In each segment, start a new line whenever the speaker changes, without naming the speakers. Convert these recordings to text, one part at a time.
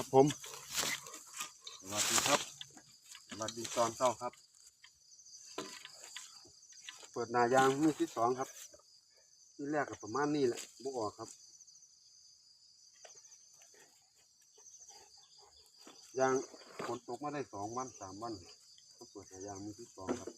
ครับผม สวัสดีครับ สวัสดีตอนเช้าครับ เปิดนายางมือที่สองครับที่แรกก็ประมาณนี้แหละบุกออกครับ ยางฝนตกมาได้สองวันสามวันก็เปิดนายางมือที่สองครับ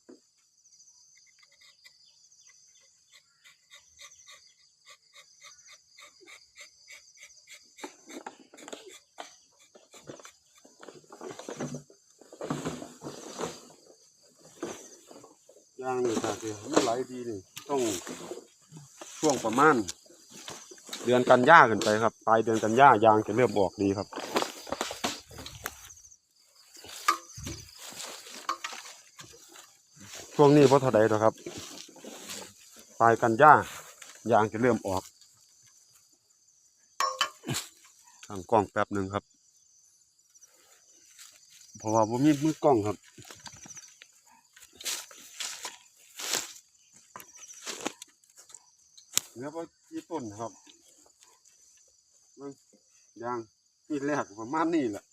ยางนี่ถ้าคือมันไหลดีนี่ต้องช่วงประมาณ เดือนกันยาขึ้นไปครับปลายเดือนกันยายางจะเริ่มออกดีครับช่วงนี้เพราะเท่าใดหรอครับปลายกันยายางจะเริ่มออกทางกล้องแป๊บหนึ่งครับ เพราะว่าผมมีมือกล้องครับ เห ลือว่ากี่ต้นครับเบิ่งยางนี่แรกประมาณนี้แหละ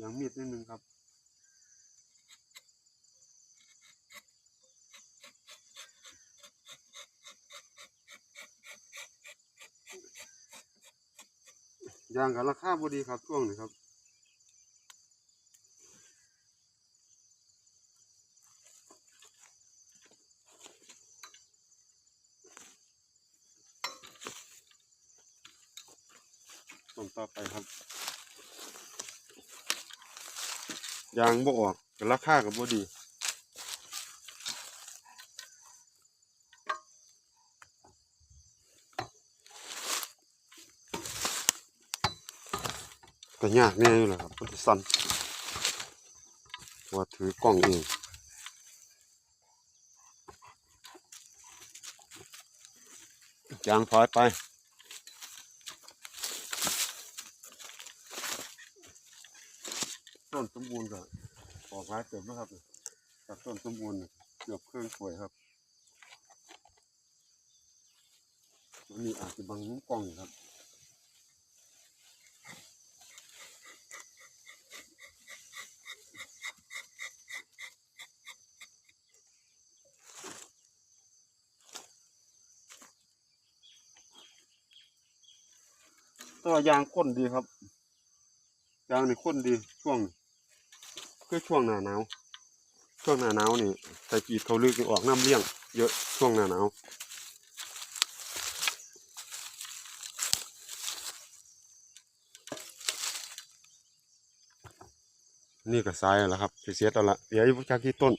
ยางมีดนิดนึงครับยางกับราคาพอดีครับช่วงนี้ครับ ต้นต่อไปครับ ยางบ่ออกก็ราคากับบ่ดีก็ยากแน่อยู่แหละครับมันจะสั่นว่าถือกล้องเองยางถอยไป ต้นสมบูรณ์ก็ออกหลายเติบนะครับจากต้นสมบูรณ์เกือบเครื่องสวยครับอันนี้อาจจะบังมุมกล้องครับตัวยางข้นดีครับ ยางนี่ข้นดีช่วง คือช่วงหน้าหนาวช่วงหน้าหนาวนี่ใส่กีดเขาลึกออกน้ำเลี้ยง เยอะช่วงหน้าหนาวนี่ก็ซ้ายแล้วครับสิเสียตัวละเดี๋ยวจากที่ต้น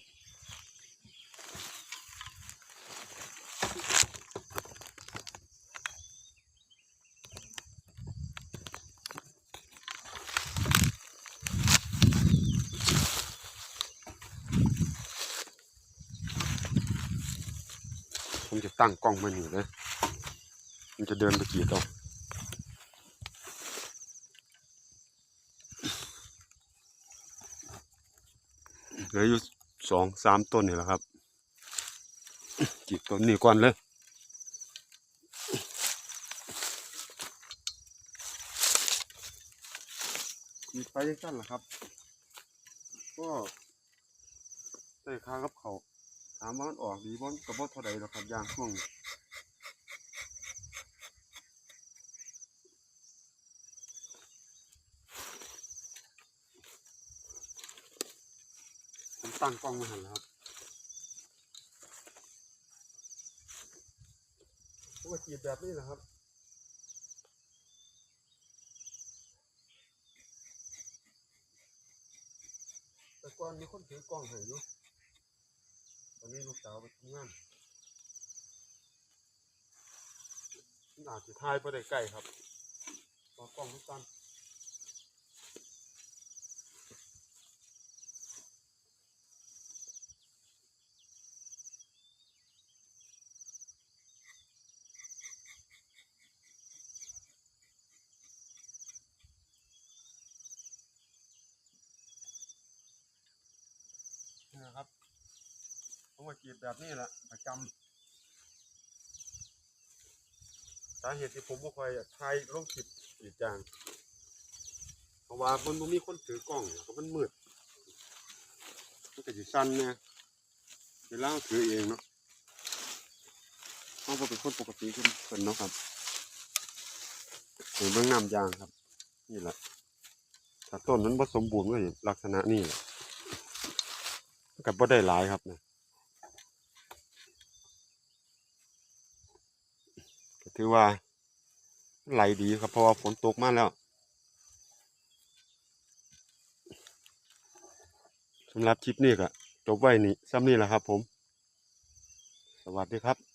ผมจะตั้งกล้องมันอยู่นะมันจะเดินไปกี่ตัวเหลืออยู่สองสามต้นนี่แหละครับจีบต้นนี้ก่อนเลยจีไปยังสั้นล่ะครับ ก็ใส่ค้ากับเขา ถามว่ามันออกดีบ่นก็บ่เท่าใดหรอกครับยางช่วงผมตั้งกล้องมาหันแล้วครับผมก็จีบแบบนี้แหละครับแต่ก่อนมีคนถือกล้องให้อยู่ ตอนนี้ลูกสาวไปทำงานนอาจจะทายไปได้ใกล้ครับตอกล้องทุกตันนี่นะครับ ผม ก็กรีดแบบนี้แหละประจสาเหตุที่ผมบ่ค่อยถ่ายลงคลิปอีกอย่าง เพราะว่ามันบ่มีคนถือกล้องเพราะมันมืดมันก็สิสั่นแหน่เวลาเราถือเองเนาะเราบ่เป็นคนปกติคือเพิ่นเนาะครับเห็นเบิ่งน้ำยางครับ นี่แหละถ้าต้นนั้นบ่สมบูรณ์ก็สิลักษณะนี้แหละมันก็บ่ได้หลายครับนะ ถือว่าไหลดีครับเพราะว่าฝนตกมากแล้วสำหรับคลิปนี้ก็จบไว้นี่ซ้ำนี่แหละครับผม สวัสดีครับ